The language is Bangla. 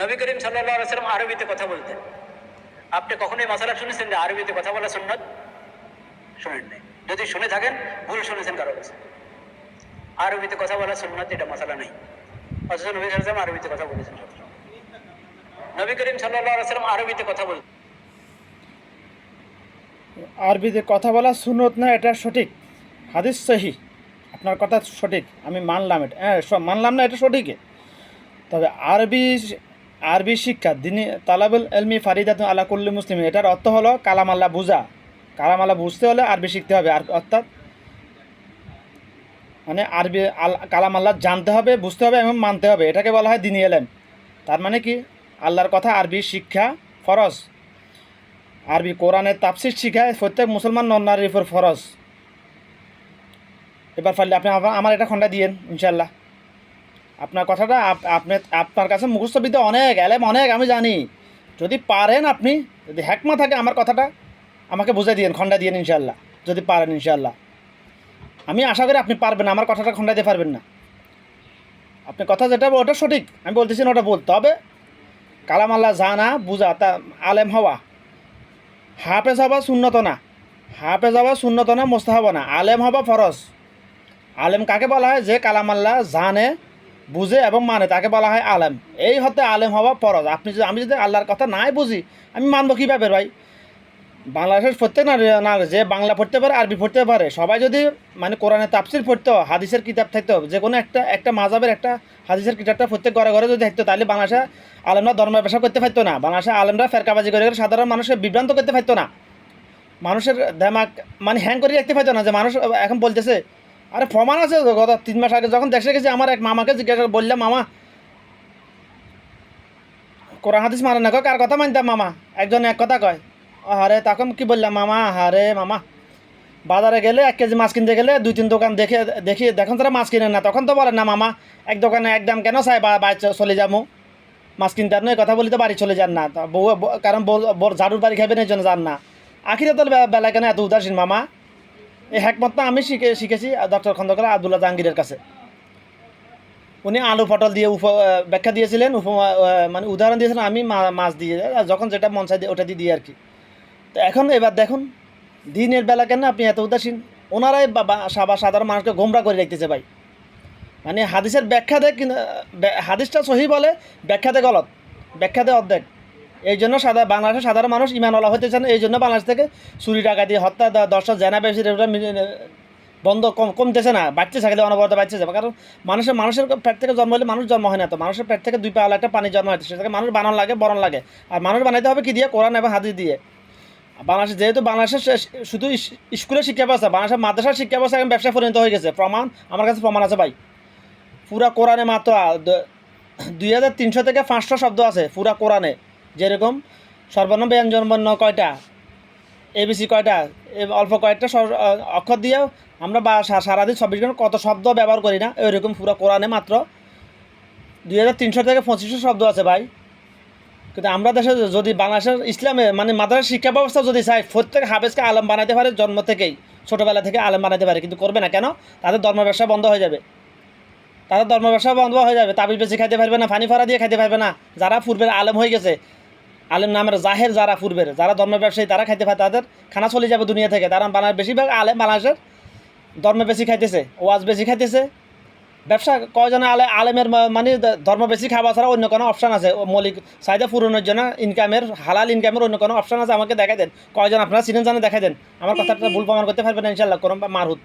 নবী করিম সাল্লাহ সাল্লাম আরবিতে কথা বলতেন। আপনি কখনোই মশালা শুনেছেন যে আরবিতে কথা বলা সুন্নত? শুনেন নাই। যদি শুনে থাকেন, ভুল শুনেছেন কারও কাছে। আরবিতে কথা বলা সুন্নত, এটা মশালা নেই। অথচ নবী সাল্লাম আরবিতে কথা বলেছেন। নবী করিম সাল্লাহ সাল্লাম আরবিতে কথা বলতেন। আরবিতে কথা বলা সুনত না, এটা সঠিক। হাদিস সহি। আপনার কথা সঠিক। আমি মানলাম এটা। হ্যাঁ মানলাম না, এটা সঠিকই। তবে আরবি আরবি শিক্ষা, দিনী তালাবুল এলমি ফারিদাত আলা কুল্লি মুসলিম এটার অর্থ হলো কালাম আল্লাহ বুঝা। কালাম আল্লাহ বুঝতে হলে আরবি শিখতে হবে। আর অর্থাৎ মানে আরবি আল কালাম আল্লাহ জানতে হবে, বুঝতে হবে এবং মানতে হবে। এটাকে বলা হয় দিনী এলেম। তার মানে কি? আল্লাহর কথা আরবি শিক্ষা ফরজ। আরবি কোরআনের তাফসির শিখায় প্রত্যেক মুসলমান নন নারীর উপর ফরজ। এবার পারলে আপনি আমার এটা খন্ডা দিয়েন ইনশাল্লাহ আপনার কথাটা আপ- আপনি আপনার কাছে মুখস্থবিদ্যা অনেক, এলেম অনেক, আমি জানি। যদি পারেন আপনি, যদি হ্যাকমা থাকে আমার কথাটা, আমাকে বুঝে দিয়েন খন্ডা দিয়েন ইনশাল্লাহ যদি পারেন ইনশাল্লাহ আমি আশা করি আপনি পারবেন, আমার কথাটা খন্ডা দিয়ে পারবেন না। আপনি কথা যেটা, ওটা সঠিক, আমি বলতেছি না ওটা বলতে হবে কালাম আল্লাহ জানা, বুঝা, তা আলেম হওয়া। হাফেজ হবা শূন্যত না। হাফেজ হবা শূন্যত না, মোস্তাহাব না। আলেম হবা ফরজ। আলেম কাকে বলা হয়? যে কালাম আল্লাহ জানে বুঝে এবং মানে তাকে বলা হয় আলেম। এই হতে আলেম হওয়া ফরজ। আপনি যদি আমি যদি আল্লাহর কথা নাই বুঝি, আমি মানবো কীভাবে ভাই? বাংলাদেশের প্রত্যেক না যে বাংলা পড়তে পারে, আরবি পড়তে পারে, সবাই যদি মানে কোরআনের তাফসির পড়তো, হাদিসের কিতাব থাকতো, যে কোনো একটা একটা মাজাবের একটা হাদিসের কিতাবটা প্রত্যেক ঘরে ঘরে যদি থাকতো, তাহলে বাংলাদেশে আলেমরা ধর্মের পেশা করতে পারতো না। বাংলাদেশে আলেমরা ফেরকাবাজি করে সাধারণ মানুষের বিভ্রান্ত করতে পারতো না। মানুষের দেমাক মানে হ্যাং করে রাখতে পারতো না। যে মানুষ এখন বলতেছে আরে প্রমাণ আছে গত তিন মাস আগে যখন দেশে গেছি, আমার এক মামাকে জিজ্ঞাসা বললাম, মামা, কোরআন হাদিস মানে না কার কথা মানতাম, মামা? একজন এক কথা কয়। হারে তখন কি বললাম, মামা? হারে মামা, বাজারে গেলে এক কেজি মাছ কিনতে গেলে দুই তিন দোকান দেখে দেখি দেখুন তারা মাছ কিনে না, তখন তো বলেন না, মামা, এক দোকানে এক দাম কেন চাই? বা বাড়ি চলে যাব। মাছ কিনতে আর নয়, কথা বলি তো বাড়ি চলে যান না। বউ কারণ ঝাড়ুর বাড়ি খাবেন এই জন্য যান না। আখিরে তো বেলা কেন এত উদাসীন, মামা? এই হ্যাকমত না আমি শিখে, শিখেছি ডক্টর খন্দকার আবদুল্লাহ জাহাঙ্গীরের কাছে। উনি আলু, পটল দিয়ে উপ ব্যাখ্যা দিয়েছিলেন উপমা মানে উদাহরণ দিয়েছিলেন, আমি মাছ দিয়ে যখন যেটা মন চাই ওটা দিয়ে দিই আর কি। তো এখন এবার দেখুন, দিনের বেলা কেন আপনি এত উদাসীন? ওনারাই বা- সাধারণ মানুষকে গোমরা করে রাখতেছে ভাই। মানে হাদিসের ব্যাখ্যা দেয় হাদিসটা সহি বলে, ব্যাখ্যা দেয় গলত, ব্যাখ্যা দেয় অর্ধেক। এই জন্য সাদা বাংলাদেশের সাধারণ মানুষ ইমানওয়ালা হতে চান এই জন্য বাংলাদেশ থেকে চুরি টাকা দিয়ে হত্যা দর্শক, জেনা ব্যবসা বন্ধ কম কমতেছে না, বাড়তেছে থাকলে অনবরত বাড়তেছে। কারণ মানুষের মানুষের পেট থেকে জন্ম হলে মানুষ জন্ম হয় না তো। মানুষের পেট থেকে দুই পাওয়া একটা পানি জন্ম হয়েছে সেটাকে মানুষ বানান লাগে, বরণ লাগে। আর মানুষ বানাইতে হবে কি দিয়ে? কোরআন এবং হাদিস দিয়ে। বাংলাদেশ যেহেতু বাংলাদেশের শুধু স্কুলের শিক্ষা ব্যবস্থা, বাংলাদেশের মাদ্রাসার শিক্ষা ব্যবস্থা এখন ব্যবসায় পরিণত হয়ে গেছে। প্রমাণ আমার কাছে প্রমাণ আছে ভাই। পুরা কোরআনে মাত্র দুই হাজার তিনশো থেকে পাঁচশো শব্দ আছে পুরা কোরআনে। যেরকম ব্যঞ্জন বর্ণ কয়টা? এবিসি কয়টা? অল্প কয়েকটা অক্ষর দিয়েও আমরা বা সারাদিন চব্বিশ ঘণ্টা কত শব্দ ব্যবহার করি না, এরকম পুরো কোরআনে মাত্র দুই হাজার তিনশো থেকে পঁচিশশো শব্দ আছে ভাই। কিন্তু আমরা দেশে যদি বাংলাদেশের ইসলামে মানে মাদ্রাসা শিক্ষা ব্যবস্থা যদি চাই, প্রত্যেক হাফেজকে আলম বানাতে পারে জন্ম থেকেই, ছোটোবেলা থেকে আলম বানাতে পারে, কিন্তু করবে না কেন? তাদের ধর্ম ব্যবসা বন্ধ হয়ে যাবে। তাদের ধর্ম ব্যবসা বন্ধ হয়ে যাবে, তাবিজ বেশি খাইতে পারবে না ফানি ফাড়া দিয়ে খাইতে পারবে না। যারা পূর্বের আলম হয়ে গেছে আলেম নামের জাহের যারা পূর্বের যারা ধর্ম ব্যবসায়ী, তারা খাইতে পারে, তাদের খানা চলে যাবে দুনিয়া থেকে। তারা বাংলাদেশ বেশিরভাগ আলেম বাংলাদেশের ধর্ম বেশি খাইতেছে, ওয়াজ বেশি খাইতেছে। ব্যবসা কয়জনে আলে আলেমের মানে ধর্ম বেশি খাওয়া ছাড়া অন্য কোনো অপশান আছে? মৌলিক চাহিদা পূরণের জন্য ইনকামের হালাল ইনকামের অন্য কোনো অপশান আছে? আমাকে দেখাই দেন। কয়জন আপনারা চিনেন জানে দেখাই দেন। আমার কথাটা ভুল প্রমাণ করতে পারবেন ইনশাল্লাহ করম বা মারহুদ